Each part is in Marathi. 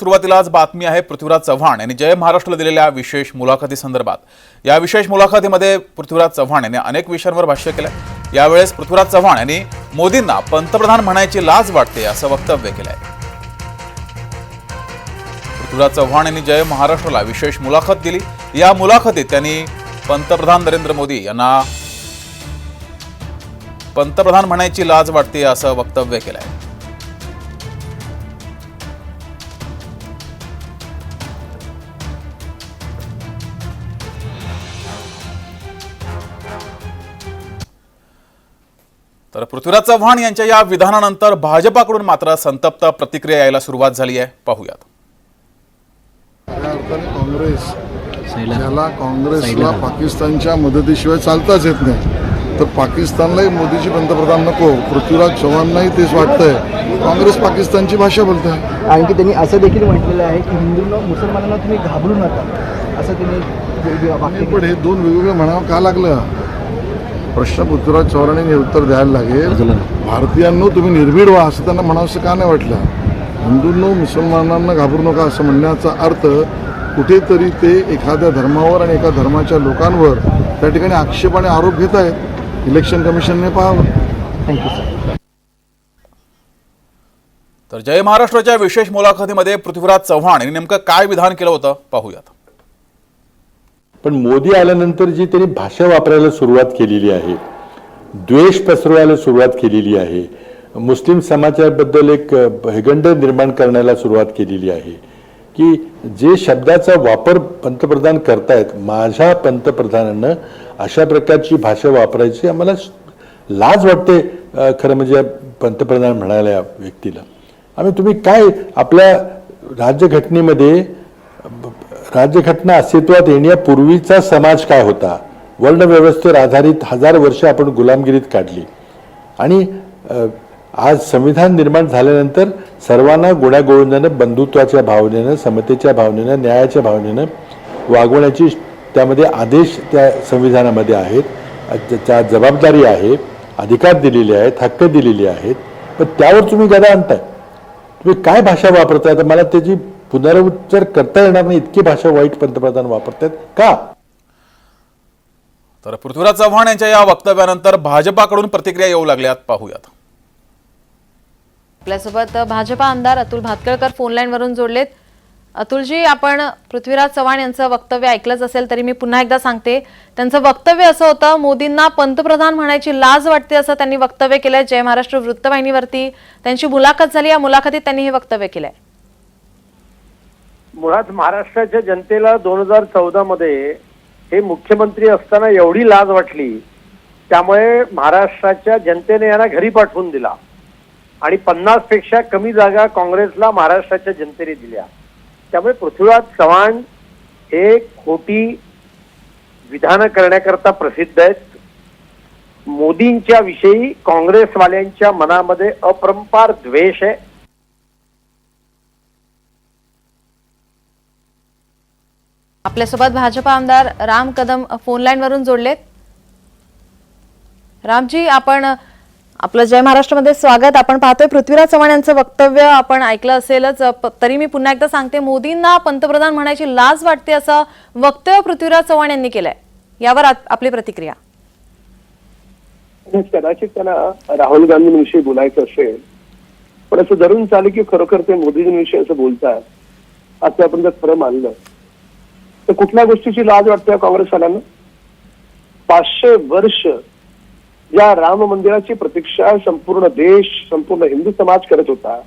सुरुवातीलाच बातमी आहे पृथ्वीराज चव्हाण यांनी जय महाराष्ट्रला दिलेल्या विशेष मुलाखती संदर्भात. या विशेष मुलाखतीमध्ये पृथ्वीराज चव्हाण यांनी अनेक विषयांवर भाष्य केलंय. यावेळेस पृथ्वीराज चव्हाण यांनी मोदींना पंतप्रधान म्हणायची लाज वाटते असं वक्तव्य केलंय. पृथ्वीराज चव्हाण यांनी जय महाराष्ट्राला विशेष मुलाखत दिली. या मुलाखतीत त्यांनी पंतप्रधान नरेंद्र मोदी यांना पंतप्रधान म्हणायची लाज वाटते असं वक्तव्य केलंय. तर पृथ्वीराज चव्हाण यांच्या या विधानानंतर भाजपाकडून मात्र संतप्त प्रतिक्रिया यायला सुरुवात झाली आहे. पाहूयात. खऱ्या अर्थाने काँग्रेस ज्याला काँग्रेसला पाकिस्तानच्या मदतीशिवाय चालताच येत नाही. तर पाकिस्तानलाही मोदीची पंतप्रधान नको पृथ्वीराज चव्हाणलाही तेच वाटतंय. काँग्रेस पाकिस्तानची भाषा बोलत आहे आणखी त्यांनी असं देखील म्हटलेलं आहे की हिंदूंना मुसलमानांना तुम्ही घाबरू नका असं त्यांनी पण हे दोन वेगवेगळे म्हणावं का लागलं? प्रश्न पृथ्वीराज चव्हाणांनी हे उत्तर द्यायला लागेल. भारतीयांनो तुम्ही निर्भीड व्हा असं त्यांना म्हणावंसं का नाही वाटलं? हिंदूंनो मुसलमानांना घाबरू नका असं म्हणण्याचा अर्थ कुठेतरी ते एखाद्या धर्मावर आणि एका धर्माच्या लोकांवर त्या ठिकाणी आक्षेप आणि आरोप घेत आहेत. इलेक्शन कमिशनने पाहावं. थँक्यू सर तर जय महाराष्ट्राच्या विशेष मुलाखतीमध्ये पृथ्वीराज चव्हाण यांनी नेमकं काय विधान केलं होतं पाहूयात. पण मोदी आल्यानंतर जी त्यांनी भाषा वापरायला सुरुवात केलेली आहे द्वेष पसरवायला सुरुवात केलेली आहे मुस्लिम समाजाबद्दल एक अ, हेगंड निर्माण करण्याला सुरुवात केलेली आहे की जे शब्दाचा वापर पंतप्रधान करतायत माझ्या पंतप्रधानानं अशा प्रकारची भाषा वापरायची आम्हाला लाज वाटते खरं म्हणजे पंतप्रधान म्हणाल्या या व्यक्तीला. आम्ही तुम्ही काय आपल्या राज्यघटनेमध्ये राज्यघटना अस्तित्वात येण्यापूर्वीचा समाज काय होता? वर्णव्यवस्थेवर आधारित हजार वर्ष आपण गुलामगिरीत काढली. आणि आज संविधान निर्माण झाल्यानंतर सर्वांना गुण्यागोविंदानं बंधुत्वाच्या भावनेनं समतेच्या भावनेनं न्यायाच्या भावनेनं वागवण्याची त्यामध्ये आदेश त्या संविधानामध्ये आहेत. त्या जबाबदारी आहे अधिकार दिलेले आहेत हक्क दिलेले आहेत. पण त्यावर तुम्ही गदा आणताय. तुम्ही काय भाषा वापरताय? तर मला त्याची पुनरुच्चार करता येणार नाही इतकी भाषा वाईट पंतप्रधान वापरतायत का? तर पृथ्वीराज चव्हाण यांच्या या वक्तव्यानंतर भाजपाकडून प्रतिक्रिया येऊ लागल्यात. पाहूयात. आपल्यासोबत भाजपा आमदार अतुल भातकळकर फोन वरून जोडलेत. अतुलजी आपण पृथ्वीराज चव्हाण यांचं वक्तव्य ऐकलंच असेल तरी मी पुन्हा एकदा सांगते. त्यांचं वक्तव्य असं होतं मोदींना पंतप्रधान म्हणायची लाज वाटते असं त्यांनी वक्तव्य केलंय. जय महाराष्ट्र वृत्तवाहिनीवरती त्यांची मुलाखत झाली. या मुलाखतीत त्यांनी हे वक्तव्य केलंय. मुळात महाराष्ट्राच्या जनतेला दोन हजार चौदा मध्ये हे मुख्यमंत्री असताना एवढी लाज वाटली त्यामुळे महाराष्ट्राच्या जनतेने यांना घरी पाठवून दिला. आणि पन्नासपेक्षा कमी जागा काँग्रेसला महाराष्ट्राच्या जनतेने दिल्या. त्यामुळे पृथ्वीराज चव्हाण हे खोटी विधानं करण्याकरता प्रसिद्ध आहेत. मोदींच्या विषयी काँग्रेसवाल्यांच्या मनामध्ये अपरंपार द्वेष आहे. आपल्यासोबत भाजपा आमदार राम कदम फोन वरून जोडलेत. रामजी आपण आपलं जय महाराष्ट्रामध्ये स्वागत. आपण पाहतोय पृथ्वीराज चव्हाण यांचं वक्तव्य आपण ऐकलं असेलच. तरी मी पुन्हा एकदा सांगते मोदींना पंतप्रधान म्हणायची लाज वाटते असं वक्तव्य पृथ्वीराज चव्हाण यांनी केलंय. यावर आपली प्रतिक्रिया. कदाचित त्यांना राहुल गांधींविषयी बोलायचं असेल पण असं धरून चालेल की खरोखर ते मोदीजींविषयी असं बोलतात असं आपण जर खरं मानलं तर कुठल्या गोष्टीची लाज वाटते काँग्रेसवाल्यांना? पाचशे वर्ष या राम मंदिराची प्रतीक्षा संपूर्ण देश संपूर्ण हिंदू समाज करत होता.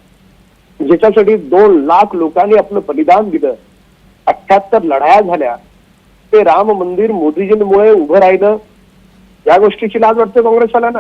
ज्याच्यासाठी दोन लाख लोकांनी आपलं बलिदान दिलं. अठ्याहत्तर लढाया झाल्या. ते राम मंदिर मोदीजींमुळे उभं राहिलं. या गोष्टीची लाज वाटते काँग्रेसवाल्यांना?